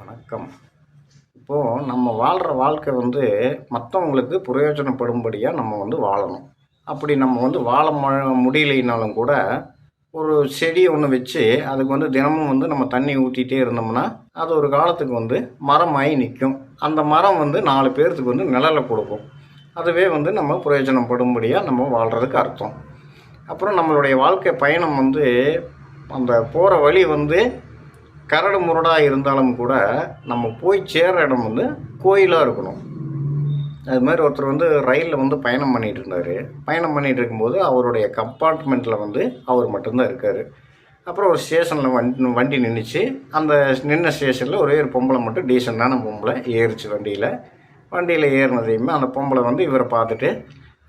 வணக்கம். இப்போது நம்ம வாழ்கிற வாழ்க்கை வந்து மற்றவங்களுக்கு பிரயோஜனப்படும்படியாக நம்ம வந்து வாழணும். அப்படி நம்ம வந்து வாழ முடியலைனாலும் கூட ஒரு செடி ஒன்று வச்சு அதுக்கு வந்து தினமும் வந்து நம்ம தண்ணி ஊற்றிட்டே இருந்தோம்னா அது ஒரு காலத்துக்கு வந்து மரமாகி நிற்கும் அந்த மரம் வந்து நாலு பேர்த்துக்கு வந்து நிழலை கொடுக்கும். அதுவே வந்து நம்ம பிரயோஜனப்படும்படியாக நம்ம வாழ்கிறதுக்கு அர்த்தம். அப்புறம் நம்மளுடைய வாழ்க்கை பயணம் வந்து அந்த போகிற வழி வந்து கரடு முரடாக இருந்தாலும் கூட நம்ம போய் சேர்ற இடம் வந்து கோயிலாக இருக்கணும். அது மாதிரி ஒருத்தர் வந்து ரயிலில் வந்து பயணம் பண்ணிகிட்டு இருந்தார். பயணம் பண்ணிகிட்டு இருக்கும்போது அவருடைய கம்பார்ட்மெண்ட்டில் வந்து அவர் மட்டும்தான் இருக்கார். அப்புறம் ஒரு ஸ்டேஷனில் வண்டி வண்டி நின்றுச்சு அந்த நின்ன ஸ்டேஷனில் ஒரே ஒரு பொம்பளை மட்டும் டீசெண்டான பொம்பளை ஏறிச்சு வண்டியில். வண்டியில் ஏறினதையுமே அந்த பொம்பளை வந்து இவரை பார்த்துட்டு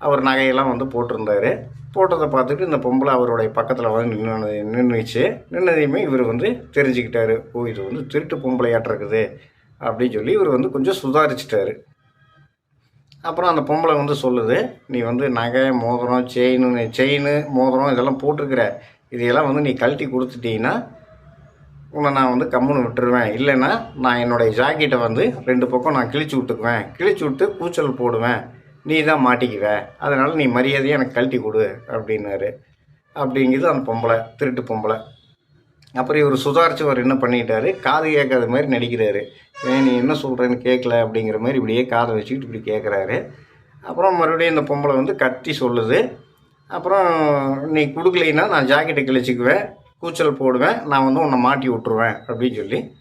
அவர் நகையெல்லாம் வந்து போட்டிருந்தாரு. போட்டதை பார்த்துட்டு இந்த பொம்பளை அவருடைய பக்கத்தில் வந்து நின்று நின்றுச்சு நின்னதையுமே இவர் வந்து தெரிஞ்சுக்கிட்டாரு. ஓ இது வந்து திருட்டு பொம்பளையாட்டிருக்குது அப்படின்னு சொல்லி இவர் வந்து கொஞ்சம் சுதாரிச்சிட்டாரு. அப்புறம் அந்த பொம்பளை வந்து சொல்லுது நீ வந்து நகை மோதிரம் செயின்னு செயின் மோதிரம் இதெல்லாம் போட்டிருக்கிற. இதையெல்லாம் வந்து நீ கழட்டி கொடுத்துட்டீங்கன்னா உன்னை நான் வந்து கம்முன்னு விட்டுருவேன். இல்லைன்னா நான் என்னுடைய ஜாக்கெட்டை வந்து ரெண்டு பக்கம் நான் கிழிச்சு விட்டுக்குவேன். கிழிச்சு விட்டு கூச்சல் போடுவேன். நீ தான் மாட்டிக்குவ. அதனால் நீ மரியாதையை எனக்கு கழட்டி கொடு அப்படின்னாரு. அப்படிங்கிறது அந்த பொம்பளை திருட்டு பொம்பளை. அப்புறம் இவர் சுதாரிச்சவர் என்ன பண்ணிட்டாரு? காது கேட்காத மாதிரி நடிக்கிறாரு. ஏன் நீ என்ன சொல்கிறேன்னு கேட்கல அப்படிங்கிற மாதிரி இப்படியே காதை வச்சுக்கிட்டு இப்படி கேட்குறாரு. அப்புறம் மறுபடியும் இந்த பொம்பளை வந்து கத்தி சொல்லுது. அப்புறம் நீ கொடுக்கலைன்னா நான் ஜாக்கெட்டை கிழிச்சிக்குவேன் கூச்சல் போடுவேன் நான் வந்து உன்னை மாட்டி விட்ருவேன் அப்படின்னு சொல்லி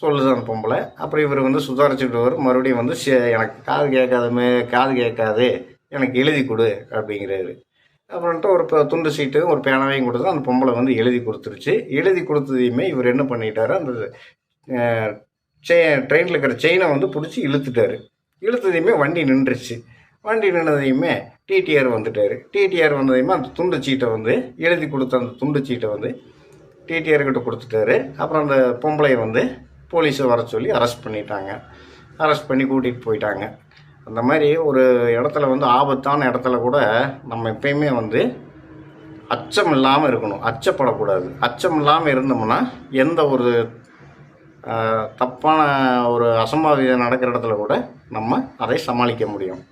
சொல்லுது அந்த பொம்பளை. அப்புறம் இவர் வந்து சுதாரிச்சுட்டு மறுபடியும் வந்து "சே- எனக்கு காது கேட்காதுமே காது கேட்காது எனக்கு எழுதி கொடு அப்படிங்கிறாரு. அப்புறம்ட்டு ஒரு ப- துண்டு சீட்டு ஒரு பேனாவையும் கொடுத்து அந்த பொம்பளை வந்து எழுதி கொடுத்துருச்சு. எழுதி கொடுத்ததையுமே இவர் என்ன பண்ணிட்டாரு அந்த செ ட்ரெயினில் இருக்கிற செயினை வந்து பிடிச்சி இழுத்துட்டாரு. இழுத்ததையுமே வண்டி நின்றுச்சு. வண்டி நின்றதையுமே டிடிஆர் வந்துட்டார். டிடிஆர் வந்ததையுமே அந்த துண்டு சீட்டை வந்து எழுதி கொடுத்த அந்த துண்டு சீட்டை வந்து டிடிஆர் கிட்ட கொடுத்துட்டாரு. அப்புறம் அந்த பொம்பளையை வந்து போலீஸை வர சொல்லி அரெஸ்ட் பண்ணிட்டாங்க. அரெஸ்ட் பண்ணி கூட்டிகிட்டு போயிட்டாங்க. அந்த மாதிரி ஒரு இடத்துல வந்து ஆபத்தான இடத்துல கூட நம்ம எப்பயுமே வந்து அச்சம் இல்லாமல் இருக்கணும். அச்சப்படக்கூடாது. அச்சம் இல்லாமல் இருந்தோம்னா எந்த ஒரு தப்பான ஒரு அசம்பாவிதம் நடக்கிற இடத்துல கூட நம்ம அதை சமாளிக்க முடியும்.